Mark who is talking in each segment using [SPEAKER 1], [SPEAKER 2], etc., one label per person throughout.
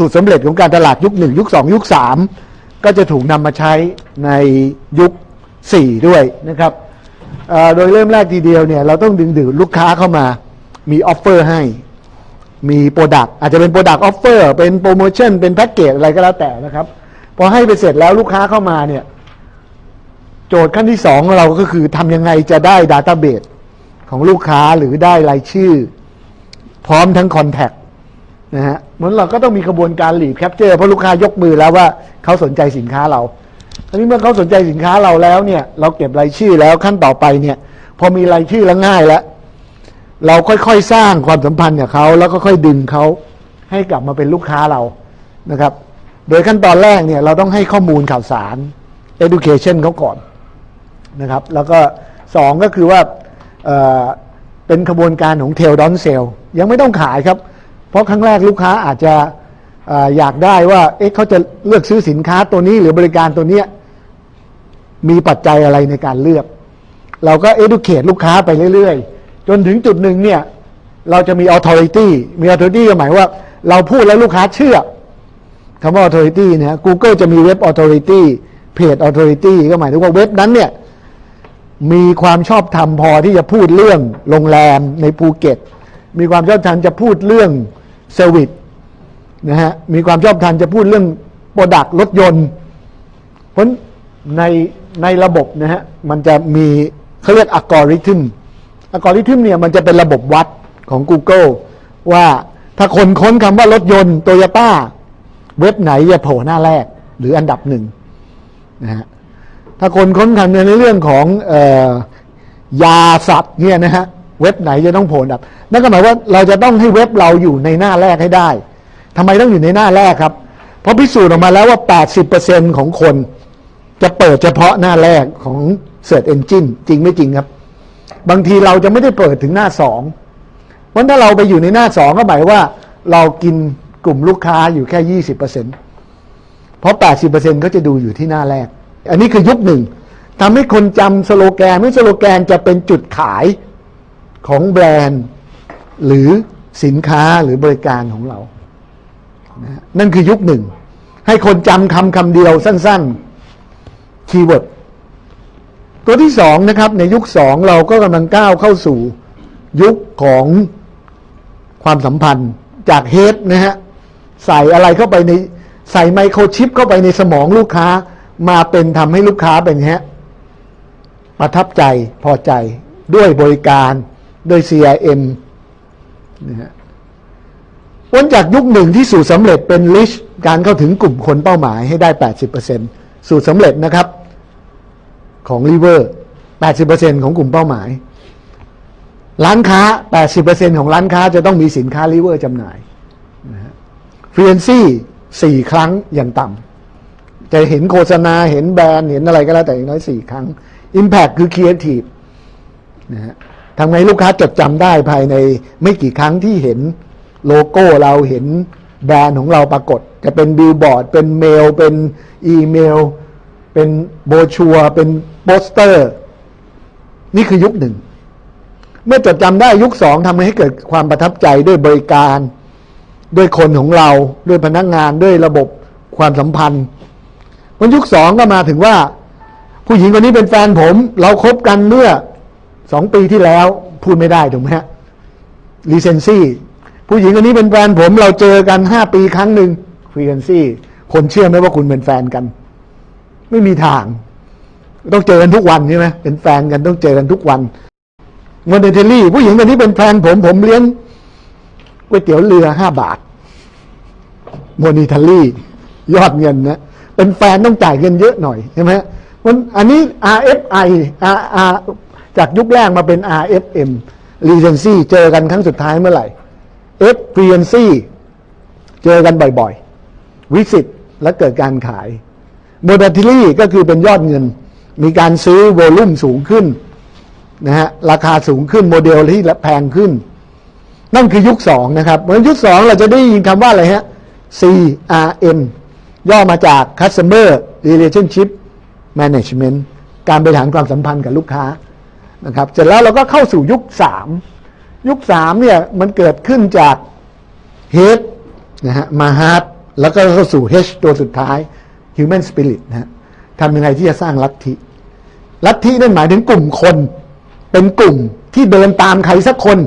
[SPEAKER 1] สูตรสำเร็จของการตลาดยุคหนึ่งยุคสองยุคสามก็จะถูกนำมาใช้ในยุคสี่ด้วยนะครับโดยเริ่มแรกทีเดียวเนี่ยเราต้องดึงดูดลูกค้าเข้ามามีออฟเฟอร์ให้มีโปรดักต์อาจจะเป็นโปรดักต์ออฟเฟอร์เป็นโปรโมชั่นเป็นแพ็กเกจอะไรก็แล้วแต่นะครับ พอให้ไปเสร็จแล้วลูกค้าเข้ามาเนี่ยโจทย์ขั้นที่สองเราก็คือทำยังไงจะได้ดัต a b เบ e ของลูกค้าหรือได้รายชื่อ พร้อมทั้งคอนแทคนะฮะ เหมือนเราก็ต้องมีกระบวนการหลีบแคปเจอร์เพราะลูกค้ายกมือแล้วว่าเขาสนใจสินค้าเราทีนี้เมื่อเขาสนใจสินค้าเราแล้วเนี่ย เราเก็บรายชื่อแล้วขั้นต่อไปเนี่ย พอมีรายชื่อแล้วง่ายแล้วเราค่อยๆสร้างความสัมพันธ์กับเขาแล้วก็ค่อยดึงเขาให้กลับมาเป็นลูกค้าเรานะครับ โดยขั้นตอนแรกเนี่ยเราต้องให้ข้อมูลข่าวสาร education เขาก่อนนะครับ แล้วก็สองก็คือว่าเอเป็นขบวนการของเทลดอนเซลยังไม่ต้องขายครับ เพราะครั้งแรกลูกค้าอาจจะออยากได้ว่า เอ๊ะเขาจะเลือกซื้อสินค้าตัวนี้หรือบริการตัวเนี้ยมีปัจจัยอะไรในการเลือก เราก็ educate ลูกค้าไปเรื่อยๆ จนถึงจุดหนึ่งเนี่ย เราจะมี authority มี authority ก็หมายว่า เราพูดแล้วลูกค้าเชื่อคำว่า authority เนะ Google จะมีเว็บ authority เพจ authority ก็หมายถึงว่าเว็บนั้นเนี่ย มีความชอบธรรมพอที่จะพูดเรื่องโรงแรมในภูเก็ต มีความชอบธรรมจะพูดเรื่อง เซอร์วิสนะฮะมีความชอบธรรมจะพูดเรื่องโปรดักต์รถยนต์ เพราะในในระบบนะฮะมันจะมีเขาเรียกอัลกอริทึมอัลกอริทึมเนี่ยมันจะเป็นระบบวัดของ Google ว่าถ้าคนค้นคำว่ารถยนต์โตโยต้าเว็บไหนจะโผล่หน้าแรกหรืออันดับหนึ่งนะฮะถ้าคนค้นคำในเรื่องของออยาสัตว์เนี่ยนะฮะ เว็บไหนจะต้องโผล่อันดับ นั่นก็หมายว่าเราจะต้องให้เว็บเราอยู่ในหน้าแรกให้ได้ทำไมต้องอยู่ในหน้าแรกครับ เพราะพิสูจน์ออกมาแล้วว่า 80%ของคน จะเปิดเฉพาะหน้าแรกของ Search Engine จริงไม่จริงครับ บางทีเราจะไม่ได้เปิดถึงหน้าสองเพราะถ้าเราไปอยู่ในหน้าสองก็หมายว่า เรากินกลุ่มลูกค้าอยู่แค่ยี่สิบเปอร์เซ็นเพราะแปดสิบเปอร์เซ็นก็จะดูอยู่ที่หน้าแรก อันนี้คือยุคหนึ่งทำให้คนจำสโลแกนไม่สโลแกนจะเป็นจุดขาย ของแบรนด์ หรือสินค้าหรือบริการของเรานะนั่นคือยุคหนึ่ง ให้คนจำคำคำเดียวสั้นๆคีย์เวิร์ดตัวที่สองนะครับ ในยุคสองเราก็กำลังก้าวเข้าสู่ ยุคของความสัมพันธ์จากเฮดนะฮะใส่อะไรเข้าไปในใส่ไมโครชิปเข้าไปในสมองลูกค้ามาเป็นทำให้ลูกค้าเป็นฮะประทับใจพอใจด้วยบริการ โดย CRM นะฮะพ้นจากยุคหนึ่งที่สูตรสำเร็จเป็นลิชการเข้าถึงกลุ่มคนเป้าหมายให้ได้ 80%สูตรสำเร็จนะครับ ของรีเวอร์80%ของกลุ่มเป้าหมาย ร้านค้า 80%ของร้านค้าจะต้องมีสินค้ารีเวอร์จำหน่ายฟรีเอนซี่สี่ครั้งอย่างต่ำจะเห็นโฆษณาเห็นแบรนด์ เห็นอะไรก็แล้วแต่อย่างน้อยสี่ครั้ง Impact คือ Creative นะฮะ ทำไงลูกค้าจดจำได้ภายในไม่กี่ครั้งที่เห็นโลโก้เราเห็นแบรนด์ของเราปรากฏ จะเป็นบิลบอร์ด เป็นเมล เป็นอีเมล เป็นโบชัว เป็นโปสเตอร์ นี่คือยุคหนึ่ง เมื่อจดจำได้ยุคสองทำให้เกิดความประทับใจด้วยบริการ ด้วยคนของเรา ด้วยพนักงานด้วยระบบความสัมพันธ์วันยุคสองก็มาถึงว่า ผู้หญิงคนนี้เป็นแฟนผม เราคบกันเมื่อ สองปีที่แล้วพูดไม่ได้ถูกไหมฮะรีเซนซี่ผู้หญิงคนนี้เป็นแฟนผมเราเจอกันห้าปีครั้งหนึ่งฟรีเซนซี่คนเชื่อไหมว่าคุณเป็นแฟนกัน ไม่มีทาง ต้องเจอกันทุกวันใช่ไหมเป็นแฟนกันต้องเจอกันทุกวันโมเดลเทลลี่ ผู้หญิงคนนี้เป็นแฟนผมผมเลี้ยงก๋วยเตี๋ยวเรือห้าบาทโมนิทาลี่ ยอดเงินนะเป็นแฟนต้องจ่ายเงินเยอะหน่อยใช่ไหมมันอันนี้ RFI R R จากยุคแรกมาเป็น RFM Recency เจอกันครั้งสุดท้ายเมื่อไหร่ F Frequency เจอกันบ่อยๆ วิสิตและเกิดการขายโมเดลทิลี่ก็คือเป็นยอดเงิน มีการซื้อโวลุ่มสูงขึ้นนะฮะราคาสูงขึ้นโมเดลที่แพงขึ้น นั่นคือยุคสองนะครับเพราะยุคสองเราจะได้ยินคำว่าอะไรฮะ CRM ย่อมาจาก Customer Relationship Management การบริหารความสัมพันธ์กับลูกค้า นะครับเสร็จแล้วเราก็เข้าสู่ยุคสามยุคสามเนี่ยมันเกิดขึ้นจาก Head นะฮะมาฮาร์ดแล้วก็เข้าสู่ H ตัวสุดท้าย Human Spirit นะฮะทำยังไงที่จะสร้างลัทธิลัทธินั่นหมายถึงกลุ่มคน เป็นกลุ่มที่เดินตามใครสักคน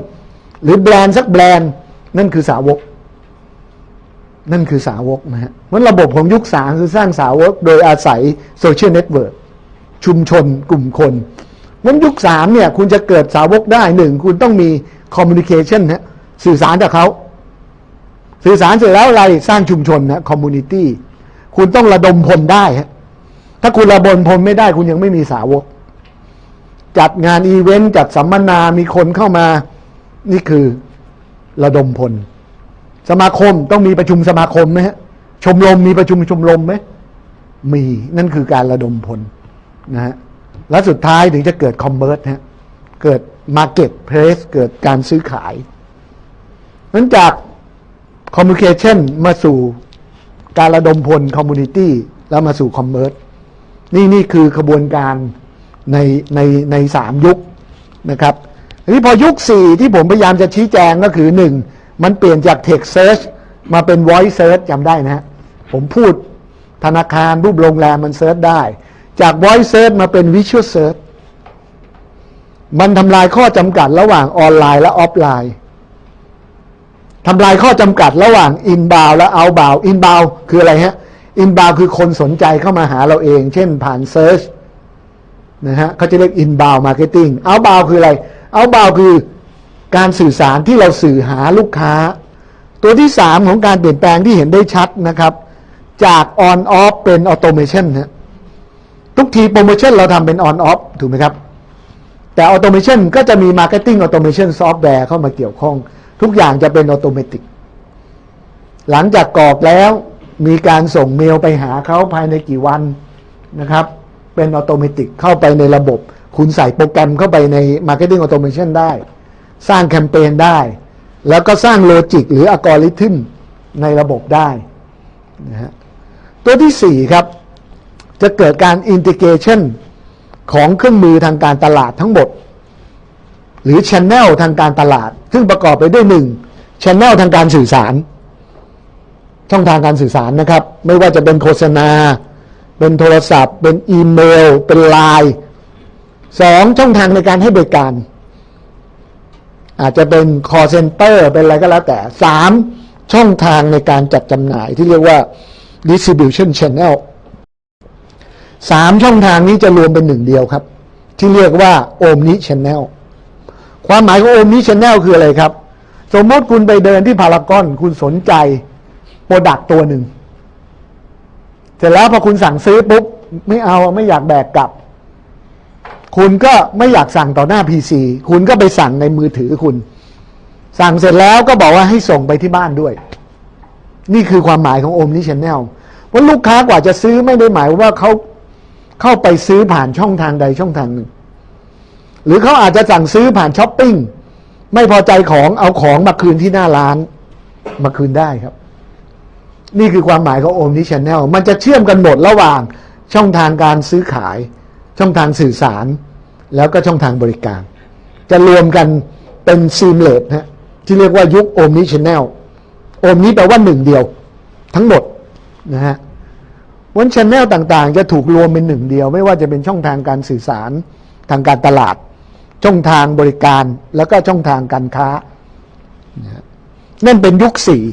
[SPEAKER 1] หรือแบรนด์สักแบรนด์ นั่นคือสาวก นั่นคือสาวกนะฮะมันระบบของยุคสามคือสร้างสาวก โดยอาศัยโซเชียลเน็ตเวิร์กชุมชนกลุ่มคน มันยุคสามเนี่ย คุณจะเกิดสาวกได้หนึ่งคุณต้องมีคอมมูนิเคชันฮะสื่อสารกับเขาสื่อสารเสร็จแล้วอะไรสร้างชุมชนนะคอมมูนิตี้คุณต้องระดมพลได้ฮะถ้าคุณระดมพลไม่ได้ คุณยังไม่มีสาวก จัดงานอีเวนต์จัดสัมมนามีคนเข้ามา นี่คือระดมพล สมาคมต้องมีประชุมสมาคมไหมฮะชมรมมีประชุมชมรมไหมมีนั่นคือการระดมพลนะฮะ และสุดท้ายถึงจะเกิดคอมเมอร์สฮะเกิดมาร์เก็ตเพลสเกิดการซื้อขายนั้นจากคอมมูนิเคชันมาสู่การระดมพลคอมมูนิตี้แล้วมาสู่คอมเมอร์สนี่นี่คือขบวนการในในในสามยุคนะครับทีนี้พอยุคสี่ที่ผมพยายามจะชี้แจงก็คือหนึ่งมันเปลี่ยนจาก text search มาเป็น voice search จำได้นะฮะผมพูดธนาคารรูปโรงแรมมันเซิร์ชได้ จาก voice search มาเป็น visual search มันทำลายข้อจำกัดระหว่างออนไลน์และออฟไลน์ทำลายข้อจำกัดระหว่าง inbound และ outbound inbound คืออะไรฮะ inbound คือคนสนใจเข้ามาหาเราเอง เช่นผ่าน search นะฮะเขาจะเรียก inbound marketing outbound คืออะไร outbound คือการสื่อสารที่เราสื่อหาลูกค้า ตัวที่สามของการเปลี่ยนแปลงที่เห็นได้ชัดนะครับ จาก on off เป็น automation ฮะ ทุกทีโปรโมชั่นเราทำเป็น on off ถูกไหมครับ แต่ automation ก็จะมี marketing automation software เข้ามาเกี่ยวข้อง ทุกอย่างจะเป็น automatic หลังจากกรอกแล้วมีการส่งเมลไปหาเขาภายในกี่วันนะครับ เป็น automatic เข้าไปในระบบ คุณใส่โปรแกรมเข้าไปใน marketing automation ได้ สร้างแคมเปญได้ แล้วก็สร้างโลจิกหรืออัลกอริทึมในระบบได้นะฮะตัวที่ 4 ครับ จะเกิดการอินทิเกชันของเครื่องมือทางการตลาดทั้งหมด หรือช n นลทางการตลาด ซึ่งประกอบไปด้วยหนึ่งช n นลทางการสื่อสาร ช่องทางการสื่อสารนะครับ ไม่ว่าจะเป็นโฆษณา เป็นโทรศัพท์ เป็นอีเมล เป็นไลน์สองช่องทางในการให้บริการ อาจจะเป็น call center เป็นอะไรก็แล้วแต่สามช่องทางในการจัดจำหน่ายที่เรียกว่า distribution channel สามช่องทางนี้จะรวมเป็นหนึ่งเดียวครับ ที่เรียกว่า omni channel ความหมายของ omni channel คืออะไรครับ สมมติคุณไปเดินที่พารากอนคุณสนใจโปรดักตัวหนึ่งเสร็จแล้วพอคุณสั่งซื้อปุ๊บ ไม่เอาไม่อยากแบกกลับ คุณก็ไม่อยากสั่งต่อหน้า PC คุณก็ไปสั่งในมือถือคุณ สั่งเสร็จแล้วก็บอกว่าให้ส่งไปที่บ้านด้วย นี่คือความหมายของ Omni Channel ว่าลูกค้ากว่าจะซื้อไม่ได้หมายว่าเขา เข้าไปซื้อผ่านช่องทางใดช่องทางหนึ่ง หรือเขาอาจจะสั่งซื้อผ่านช้อปปิ้งไม่พอใจของเอาของมาคืนที่หน้าร้าน มาคืนได้ครับ นี่คือความหมายของ Omni Channel มันจะเชื่อมกันหมดระหว่างช่องทางการซื้อขาย ช่องทางสื่อสาร แล้วก็ช่องทางบริการ จะรวมกันเป็น seamless ฮะที่เรียกว่ายุค Omni Channel Omni แปลว่าหนึ่งเดียว ทั้งหมดนะฮะ วันชแนลต่างๆ จะถูกรวมเป็นหนึ่งเดียว ไม่ว่าจะเป็นช่องทางการสื่อสารทางการตลาด ช่องทางบริการแล้วก็ช่องทางการค้านั่นเป็นยุคสี่